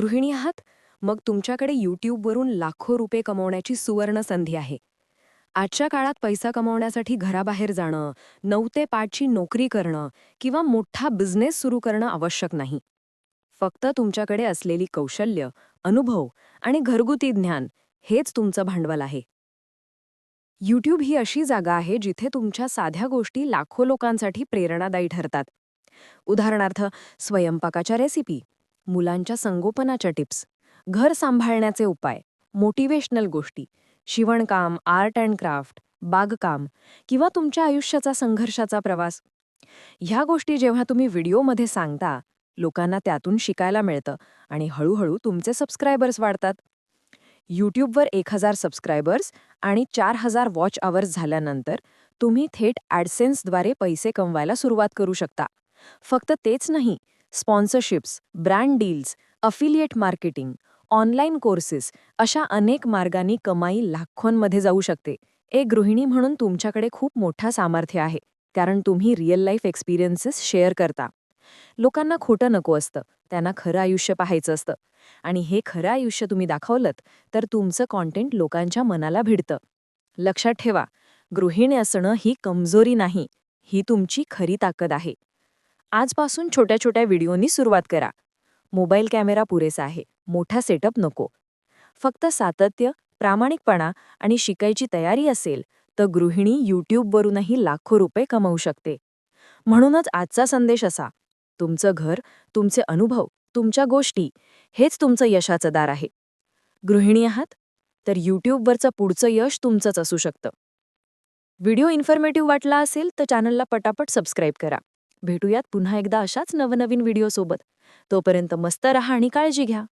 गृहिणी आहात? मग तुमच्याकडे यूट्यूबवरून लाखो रुपये कमवण्याची सुवर्ण संधी आहे. आजच्या काळात पैसा कमवण्यासाठी घराबाहेर जाणं नऊ ते पाचची नोकरी करणं किंवा मोठा बिझनेस सुरू करणं आवश्यक नाही. फक्त तुमच्याकडे असलेली कौशल्य अनुभव आणि घरगुती ज्ञान हेच तुमचं भांडवल आहे. यूट्यूब ही अशी जागा आहे जिथे तुमच्या साध्या गोष्टी लाखो लोकांसाठी प्रेरणादायी ठरतात. उदाहरणार्थ स्वयंपाकाच्या रेसिपी मुलांच्या संगोपनाच्या टिप्स. घर सांभाळण्याचे उपाय. मोटिवेशनल गोष्टी. शिवणकाम आर्ट अँड क्राफ्ट बागकाम किंवा तुमच्या आयुष्याचा संघर्षाचा प्रवास. ह्या गोष्टी जेव्हा तुम्ही व्हिडिओमध्ये सांगता लोकांना त्यातून शिकायला मिळतं आणि हळूहळू तुमचे सबस्क्रायबर्स वाढतात. यूट्यूबवर एक हजार सबस्क्रायबर्स आणि चार हजार वॉच आवर्स झाल्यानंतर तुम्ही थेट ॲडसेन्सद्वारे पैसे कमवायला सुरुवात करू शकता. फक्त तेच नाही sponsorships brand deals affiliate marketing online courses अशा अनेक मार्गांनी कमाई लाखोंमध्ये जाऊ शकते. एक गृहिणी म्हणून तुमच्याकडे खूप मोठा सामर्थ्य आहे कारण तुम्ही रिअल लाईफ एक्सपिरियन्सेस शेअर करता. लोकांना खोटं नको असतं त्यांना खरं आयुष्य पाहायचं असतं. आणि हे खरं आयुष्य तुम्ही दाखवलं तर तुमचं कॉन्टेंट लोकांच्या मनाला भिडतं. लक्षात ठेवा गृहिणी असणं ही कमजोरी नाही ही तुमची खरी ताकद आहे. आजपासून छोट्या छोट्या व्हिडिओनी सुरुवात करा. मोबाईल कॅमेरा पुरेसा आहे. मोठा सेटअप नको. फक्त सातत्य प्रामाणिकपणा आणि शिकायची तयारी असेल तर गृहिणी यूट्यूबवरूनही लाखो रुपये कमवू शकते. म्हणूनच आजचा संदेश असा तुमचं घर तुमचे अनुभव तुमच्या गोष्टी हेच तुमचं यशाचं दार आहे. गृहिणी आहात तर यूट्यूबवरचं पुढचं यश तुमचंच असू शकतं. व्हिडिओ इन्फॉर्मेटिव्ह वाटला असेल तर चॅनलला पटापट सबस्क्राईब करा. भेटूयात पुन्हा एकदा अशाच नवनवीन व्हिडिओसोबत. तोपर्यंत मस्त रहा आणि काळजी घ्या.